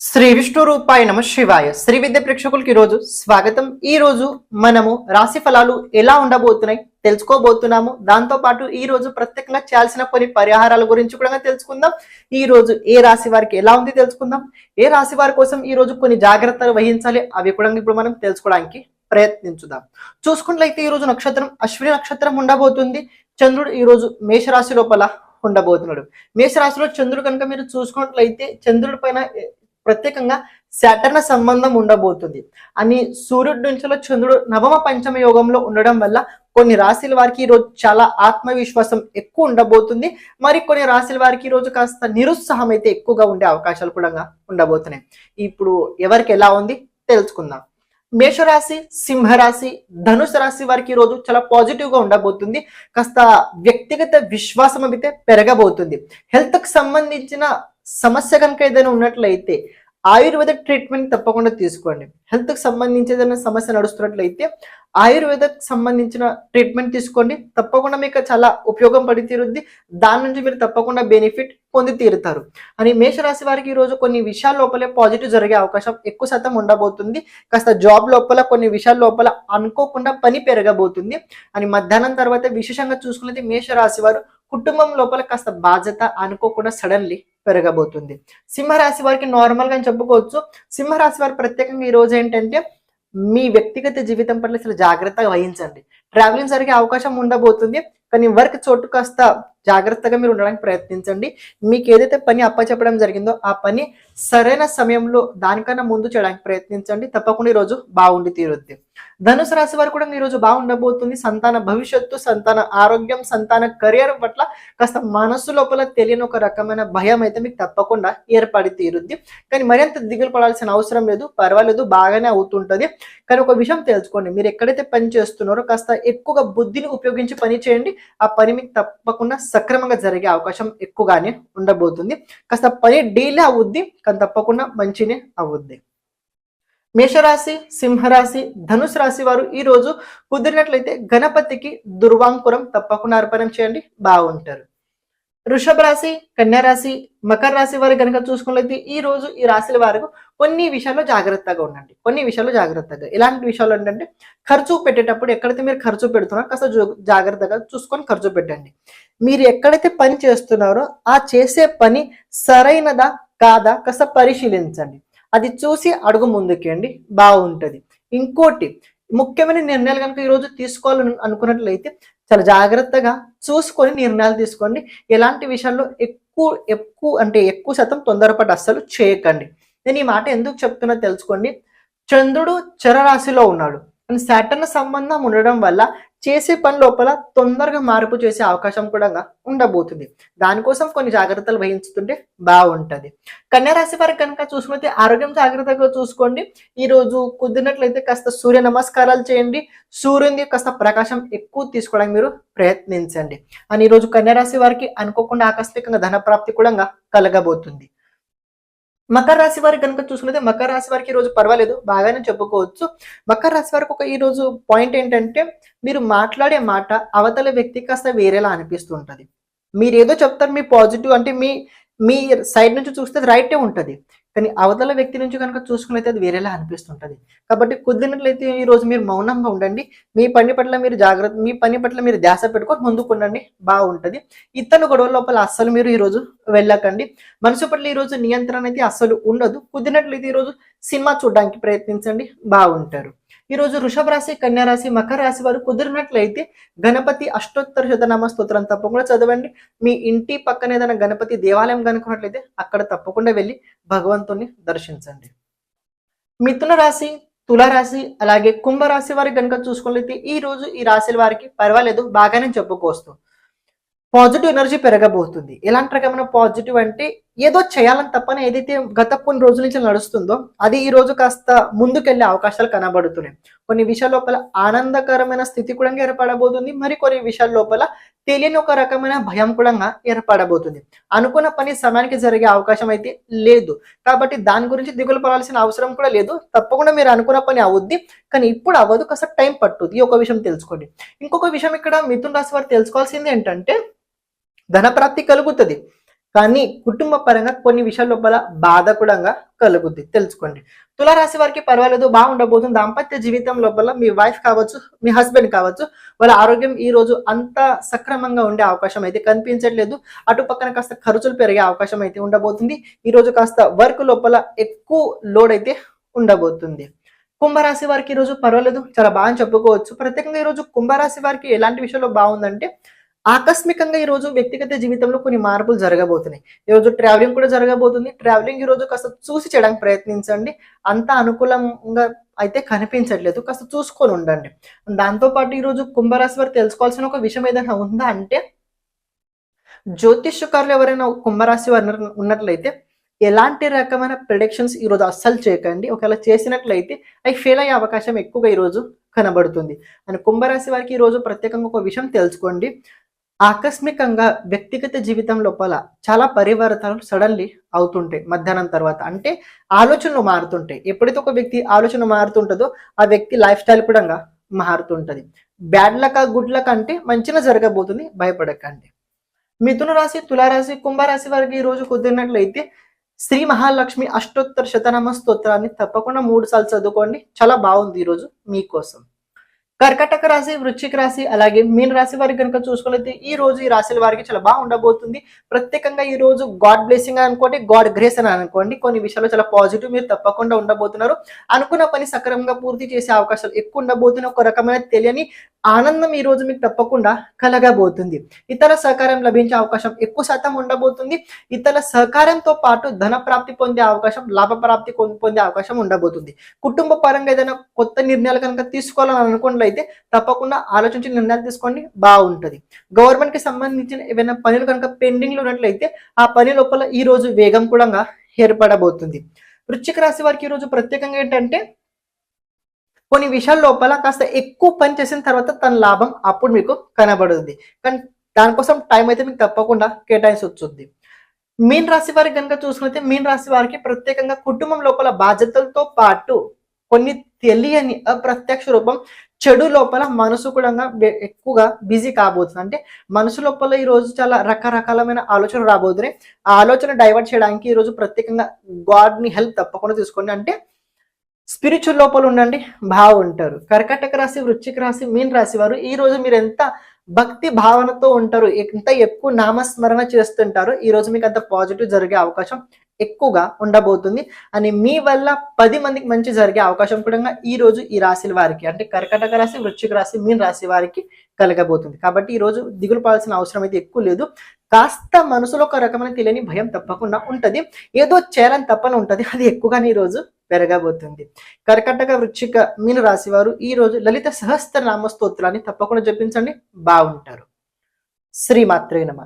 శ్రీ విష్ణు రూపాయ నమ శివాయ. శ్రీ విద్య ప్రేక్షకులకి ఈ రోజు స్వాగతం. ఈ రోజు మనము రాశి ఫలాలు ఎలా ఉండబోతున్నాయి తెలుసుకోబోతున్నాము. దాంతో పాటు ఈ రోజు ప్రత్యేకంగా చేయాల్సిన కొన్ని పరిహారాల గురించి కూడా తెలుసుకుందాం. ఈ రోజు ఏ రాశి వారికి ఎలా ఉంది తెలుసుకుందాం. ఏ రాశి వారి కోసం ఈ రోజు కొన్ని జాగ్రత్తలు వహించాలి. అవి కూడా ఇప్పుడు మనం తెలుసుకోవడానికి ప్రయత్నించుదాం. చూసుకున్నట్లయితే ఈ రోజు నక్షత్రం అశ్విని నక్షత్రం ఉండబోతుంది. చంద్రుడు ఈ రోజు మేషరాశి లోపల ఉండబోతున్నాడు. మేషరాశిలో చంద్రుడు కనుక మీరు చూసుకున్నట్లయితే చంద్రుడి పైన ప్రత్యేకంగా శాటర్న సంబంధం ఉండబోతుంది. అని సూర్యుడి నుంచిలో చంద్రుడు నవమ పంచమ యోగంలో ఉండడం వల్ల కొన్ని రాశుల వారికి ఈ రోజు చాలా ఆత్మవిశ్వాసం ఎక్కువ ఉండబోతుంది. మరి కొన్ని రాశుల వారికి ఈరోజు రోజు కాస్త నిరుత్సాహం అయితే ఎక్కువగా ఉండే అవకాశాలు కూడా ఉండబోతున్నాయి. ఇప్పుడు ఎవరికి ఎలా ఉంది తెలుసుకుందాం. మేషరాశి సింహరాశి ధనుసు రాశి వారికి ఈరోజు రోజు చాలా పాజిటివ్గా ఉండబోతుంది. కాస్త వ్యక్తిగత విశ్వాసం అయితే పెరగబోతుంది. హెల్త్కు సంబంధించిన సమస్య కనుక ఏదైనా ఉన్నట్లయితే ఆయుర్వేద ట్రీట్మెంట్ తప్పకుండా తీసుకోండి. హెల్త్కి సంబంధించి ఏదైనా సమస్య నడుస్తున్నట్లయితే ఆయుర్వేదకు సంబంధించిన ట్రీట్మెంట్ తీసుకోండి. తప్పకుండా మీకు చాలా ఉపయోగం పడి తీరుద్ది. దాని నుంచి మీరు తప్పకుండా బెనిఫిట్ పొంది తీరుతారు. అని మేషరాశి వారికి ఈ రోజు కొన్ని విషయాల లోపలే పాజిటివ్ జరిగే అవకాశం ఎక్కువ శాతం ఉండబోతుంది. కాస్త జాబ్ లోపల కొన్ని విషయాల లోపల అనుకోకుండా పని పెరగబోతుంది. అని మధ్యాహ్నం తర్వాత విశేషంగా చూసుకున్నది మేషరాశి వారు. కుటుంబం లోపల కాస్త బాధ్యత అనుకోకుండా సడన్లీ పెరగబోతుంది. సింహరాశి వారికి నార్మల్గా చెప్పుకోవచ్చు. సింహరాశి వారు ప్రత్యేకంగా ఈ రోజు ఏంటంటే మీ వ్యక్తిగత జీవితం పట్ల అసలు జాగ్రత్తగా వహించండి. ట్రావెలింగ్ జరిగే అవకాశం ఉండబోతుంది. కానీ వర్క్ చోటు కాస్త జాగ్రత్తగా మీరు ఉండడానికి ప్రయత్నించండి. మీకు ఏదైతే పని అప్పచెప్పడం జరిగిందో ఆ పని సరైన సమయంలో దానికన్నా ముందు చేయడానికి ప్రయత్నించండి. తప్పకుండా ఈ రోజు బాగుండి తీరుద్ది. ధనుసు రాశి వారు కూడా ఈరోజు రోజు బాగుండబోతుంది. సంతాన భవిష్యత్తు సంతాన ఆరోగ్యం సంతాన కెరియర్ పట్ల కాస్త మనసు లోపల తెలియని ఒక రకమైన భయం అయితే మీకు తప్పకుండా ఏర్పడి తీరుద్ది. కానీ మరింత దిగులు పడాల్సిన అవసరం లేదు. పర్వాలేదు బాగానే అవుతుంటది. కానీ ఒక విషయం తెలుసుకోండి. మీరు ఎక్కడైతే పని చేస్తున్నారో కాస్త ఎక్కువగా బుద్ధిని ఉపయోగించి పని చేయండి. ఆ పని మీకు తప్పకుండా సక్రమంగా జరిగే అవకాశం ఎక్కువగానే ఉండబోతుంది. కాస్త పని డీలే అవుద్ది కానీ తప్పకుండా మంచినే అవుద్ది. మేషరాశి సింహరాశి ధనుసు రాశి వారు ఈ రోజు కుదిరినట్లయితే గణపతికి దుర్వాంకురం తప్పకుండా అర్పణం చేయండి. బాగుంటారు. వృషభ రాశి కన్యా రాశి మకర రాశి వారు కనుక చూసుకున్నట్లయితే ఈ రోజు ఈ రాశుల వారు కొన్ని విషయాల్లో జాగ్రత్తగా ఉండండి. కొన్ని విషయాల్లో జాగ్రత్తగా. ఎలాంటి విషయాలు ఏంటంటే ఖర్చు పెట్టేటప్పుడు ఎక్కడైతే మీరు ఖర్చు పెడుతున్నారో కాస్త జాగ్రత్తగా చూసుకొని ఖర్చు పెట్టండి. మీరు ఎక్కడైతే పని చేస్తున్నారో ఆ చేసే పని సరైనదా కాదా కాస్త పరిశీలించండి. అది చూసి అడుగు ముందుకేయండి. బాగుంటుంది. ఇంకోటి ముఖ్యమైన నిర్ణయాలు కనుక ఈరోజు తీసుకోవాలని అనుకున్నట్లయితే చాలా జాగ్రత్తగా చూసుకొని నిర్ణయాలు తీసుకోండి. ఎలాంటి విషయాల్లో ఎక్కువ ఎక్కువ అంటే ఎక్కువ శాతం తొందరపడి అస్సలు చేయకండి. నేను ఈ మాట ఎందుకు చెప్తున్నా తెలుసుకోండి. చంద్రుడు చరరాశిలో ఉన్నాడు. అండ్ సాటర్న్ సంబంధం ఉండడం వల్ల చేసే పని లోపల తొందరగా మార్పు చేసే అవకాశం కూడా ఉండబోతుంది. దానికోసం కొన్ని జాగ్రత్తలు వహించుతుంటే బాగుంటుంది. కన్యారాశి వారికి కనుక చూసుకుంటే ఆరోగ్యం జాగ్రత్తగా చూసుకోండి. ఈరోజు కుదిరినట్లయితే కాస్త సూర్య నమస్కారాలు చేయండి. సూర్యుని కాస్త ప్రకాశం ఎక్కువ తీసుకోవడానికి మీరు ప్రయత్నించండి. అని ఈరోజు కన్యారాశి రాశి వారికి అనుకోకుండా ఆకస్మికంగా ధన ప్రాప్తి కూడా కలగబోతుంది. మకర రాశి వారికి కనుక చూసుకుంటే మకర రాశి వారికి ఈ రోజు పర్వాలేదు. బాగానే చెప్పుకోవచ్చు. మకర రాశి వారికి ఒక ఈ రోజు పాయింట్ ఏంటంటే మీరు మాట్లాడే మాట అవతల వ్యక్తి కాస్త వేరేలా అనిపిస్తుంటది. మీరు ఏదో చెప్తారు మీ పాజిటివ్ అంటే మీ మీ సైడ్ నుంచి చూస్తే రైటే ఉంటది. కానీ అవతల వ్యక్తి నుంచి కనుక చూసుకున్నైతే అది వేరేలా అనిపిస్తుంటది. కాబట్టి కుదిరినట్లయితే ఈ రోజు మీరు మౌనంగా ఉండండి. మీ పని పట్ల మీరు జాగ్రత్త మీ పని పట్ల మీరు ధ్యాస పెట్టుకొని ముందుకు ఉండండి. బాగుంటది. ఇతను గొడవ లోపల అస్సలు మీరు ఈ రోజు వెళ్ళకండి. మనసు పట్ల ఈ రోజు నియంత్రణ అయితే అస్సలు ఉండదు. కుదిరినట్లయితే ఈ రోజు సినిమా చూడడానికి ప్రయత్నించండి. బాగుంటారు. ఈ రోజు వృషభ రాశి కన్యా రాశి మకర రాశి వారు కుదిరినట్లయితే గణపతి అష్టోత్తర శతనామ స్తోత్రం తప్పకుండా చదవండి. మీ ఇంటి పక్కన ఏదైనా గణపతి దేవాలయం కనుకున్నట్లయితే అక్కడ తప్పకుండా వెళ్ళి భగవంతుని దర్శించండి. మిథున రాశి తులారాశి అలాగే కుంభరాశి వారికి కనుక చూసుకున్నట్లయితే ఈ రోజు ఈ రాశుల వారికి పర్వాలేదు బాగానే చెప్పుకోవచ్చు పాజిటివ్ ఎనర్జీ పెరగబోతుంది. ఎలాంటి రకమైన పాజిటివ్ అంటే ఏదో చేయాలని తప్పని ఏదైతే గత కొన్ని రోజుల నుంచి నడుస్తుందో అది ఈ రోజు కాస్త ముందుకెళ్ళే అవకాశాలు కనబడుతున్నాయి. కొన్ని విషయాల లోపల ఆనందకరమైన స్థితి కూడా ఏర్పడబోతుంది. మరి కొన్ని విషయాల లోపల తెలియని ఒక రకమైన భయం కూడా ఏర్పడబోతుంది. అనుకున్న పని సమయానికి జరిగే అవకాశం అయితే లేదు. కాబట్టి దాని గురించి దిగులు పడాల్సిన అవసరం కూడా లేదు. తప్పకుండా మీరు అనుకున్న పని అవుద్ది. కానీ ఇప్పుడు అవ్వదు. కాస్త టైం పట్టుద్ది. ఈ ఒక విషయం తెలుసుకోండి. ఇంకొక విషయం ఇక్కడ మిథున్ రాశి వారు తెలుసుకోవాల్సింది ఏంటంటే ధనప్రాప్తి కలుగుతుంది. కానీ కుటుంబ పరంగా కొన్ని విషయాల లోపల బాధ కూడా కలుగుద్ది. తెలుసుకోండి. తులారాశి వారికి పర్వాలేదు బాగుండబోతుంది. దాంపత్య జీవితం లోపల మీ వైఫ్ కావచ్చు మీ హస్బెండ్ కావచ్చు వాళ్ళ ఆరోగ్యం ఈ రోజు అంత సక్రమంగా ఉండే అవకాశం అయితే కనిపించట్లేదు. అటు పక్కన కాస్త ఖర్చులు పెరిగే అవకాశం అయితే ఉండబోతుంది. ఈ రోజు కాస్త వర్క్ లోపల ఎక్కువ లోడ్ అయితే ఉండబోతుంది. కుంభరాశి వారికి ఈ రోజు పర్వాలేదు చాలా బాగా చెప్పుకోవచ్చు. ప్రత్యేకంగా ఈ రోజు కుంభరాశి వారికి ఎలాంటి విషయంలో బాగుందంటే ఆకస్మికంగా ఈ రోజు వ్యక్తిగత జీవితంలో కొన్ని మార్పులు జరగబోతున్నాయి. ఈ రోజు ట్రావెలింగ్ కూడా జరగబోతుంది. ట్రావెలింగ్ ఈ రోజు కాస్త చూసి చేయడానికి ప్రయత్నించండి. అంత అనుకూలంగా అయితే కనిపించట్లేదు. కాస్త చూసుకొని ఉండండి. దాంతో పాటు ఈ రోజు కుంభరాశి వారు తెలుసుకోవాల్సిన ఒక విషయం ఏదైనా ఉందా అంటే జ్యోతిష్యకారులు ఎవరైనా కుంభరాశి వారు ఉన్నట్లయితే ఎలాంటి రకమైన ప్రిడిక్షన్స్ ఈ రోజు అస్సలు చేయకండి. ఒకవేళ చేసినట్లయితే అవి ఫెయిల్ అయ్యే అవకాశం ఎక్కువగా ఈ రోజు కనబడుతుంది. అని కుంభరాశి వారికి ఈ రోజు ప్రత్యేకంగా ఒక విషయం తెలుసుకోండి. ఆకస్మికంగా వ్యక్తిగత జీవితం లోపల చాలా పరివర్తనలు సడన్లీ అవుతుంటాయి మధ్యాహ్నం తర్వాత. అంటే ఆలోచనలు మారుతుంటాయి. ఎప్పుడైతే ఒక వ్యక్తి ఆలోచన మారుతుంటుందో ఆ వ్యక్తి లైఫ్ స్టైల్ కూడా మారుతుంటది. బ్యాడ్ లక్ గుడ్ లక్ అంటే మంచిగా జరగబోతుంది భయపడకండి. మిథున రాశి తులారాశి కుంభరాశి వారికి ఈ రోజు కుదిరినట్లయితే శ్రీ మహాలక్ష్మి అష్టోత్తర శతనామ స్తోత్రాన్ని తప్పకుండా మూడు సార్లు చదువుకోండి. చాలా బాగుంది ఈ రోజు మీకోసం. కర్కటక రాశి వృశ్చిక రాశి అలాగే మీన రాశి వారికి కనుక చూసుకున్నట్లయితే ఈ రోజు ఈ రాశుల వారికి చాలా బాగా ఉండబోతుంది. ప్రత్యేకంగా ఈ రోజు గాడ్ బ్లెస్సింగ్ అనుకోండి గాడ్ గ్రేస్ అని అనుకోండి. కొన్ని విషయాల్లో చాలా పాజిటివ్ మీరు తప్పకుండా ఉండబోతున్నారు. అనుకున్న పని సక్రమంగా పూర్తి చేసే అవకాశాలు ఎక్కువ ఉండబోతున్న ఒక రకమైన తెలియని ఆనందం ఈ రోజు మీకు తప్పకుండా కలగబోతుంది. ఇతర సహకారం లభించే అవకాశం ఎక్కువ శాతం ఉండబోతుంది. ఇతర సహకారంతో పాటు ధన ప్రాప్తి పొందే అవకాశం లాభ ప్రాప్తి పొందే అవకాశం ఉండబోతుంది. కుటుంబ పరంగా ఏదైనా కొత్త నిర్ణయాలు కనుక తీసుకోవాలని అనుకున్నట్లయితే తప్పకుండా ఆలోచించి నిర్ణయాలు తీసుకోండి బాగుంటుంది. గవర్నమెంట్కి సంబంధించిన ఏవైనా పనులు కనుక పెండింగ్లో ఉన్నట్లయితే ఆ పని లోపల ఈ రోజు వేగం కూడా ఏర్పడబోతుంది. వృశ్చిక రాశి వారికి ఈ రోజు ప్రత్యేకంగా ఏంటంటే కొన్ని విషయాల లోపల కాస్త ఎక్కువ పని చేసిన తర్వాత తన లాభం అప్పుడు మీకు కనబడుతుంది కానీ దానికోసం టైం అయితే మీకు తప్పకుండా కేటాయించి వచ్చుద్ది మీన్ రాశి వారికి కనుక చూసుకుంటే మీన్ రాశి వారికి ప్రత్యేకంగా కుటుంబం లోపల బాధ్యతలతో పాటు కొన్ని తెలియని అప్రత్యక్ష రూపం చెడు లోపల మనసు కూడా ఎక్కువగా బిజీ కాబోతుంది. అంటే మనసు లోపల ఈరోజు చాలా రకరకాలమైన ఆలోచనలు రాబోతున్నాయి. ఆ ఆలోచన డైవర్ట్ చేయడానికి ఈ రోజు ప్రత్యేకంగా గాడ్ని హెల్ప్ తప్పకుండా తీసుకోండి. అంటే స్పిరిచువల్ లోపల ఉండండి బాగుంటారు. కర్కటక రాశి వృశ్చిక రాశి మీన్ రాశి వారు ఈ రోజు మీరు ఎంత భక్తి భావనతో ఉంటారు ఎంత ఎక్కువ నామస్మరణ చేస్తుంటారో ఈ రోజు మీకు అంత పాజిటివ్ జరిగే అవకాశం ఎక్కువగా ఉండబోతుంది. అని మీ వల్ల పది మందికి మంచి జరిగే అవకాశం కూడా ఈ రోజు ఈ రాశుల వారికి అంటే కర్కటక రాశి వృశ్చిక రాశి మీన్ రాశి వారికి కలగబోతుంది. కాబట్టి ఈ రోజు దిగులు పడాల్సిన అవసరం అయితే ఎక్కువ లేదు. కాస్త మనసులో ఒక రకమైన తెలియని భయం తప్పకుండా ఉంటది. ఏదో చేరని తప్పని ఉంటది. అది ఎక్కువగానే ఈ రోజు పెరగబోతుంది. కర్కటక వృశ్చిక మీన రాశి వారు ఈ రోజు లలిత సహస్ర నామ స్తోత్రాన్ని తప్పకుండా జపించండి. బాగుంటారు. శ్రీమాత్రే నమ.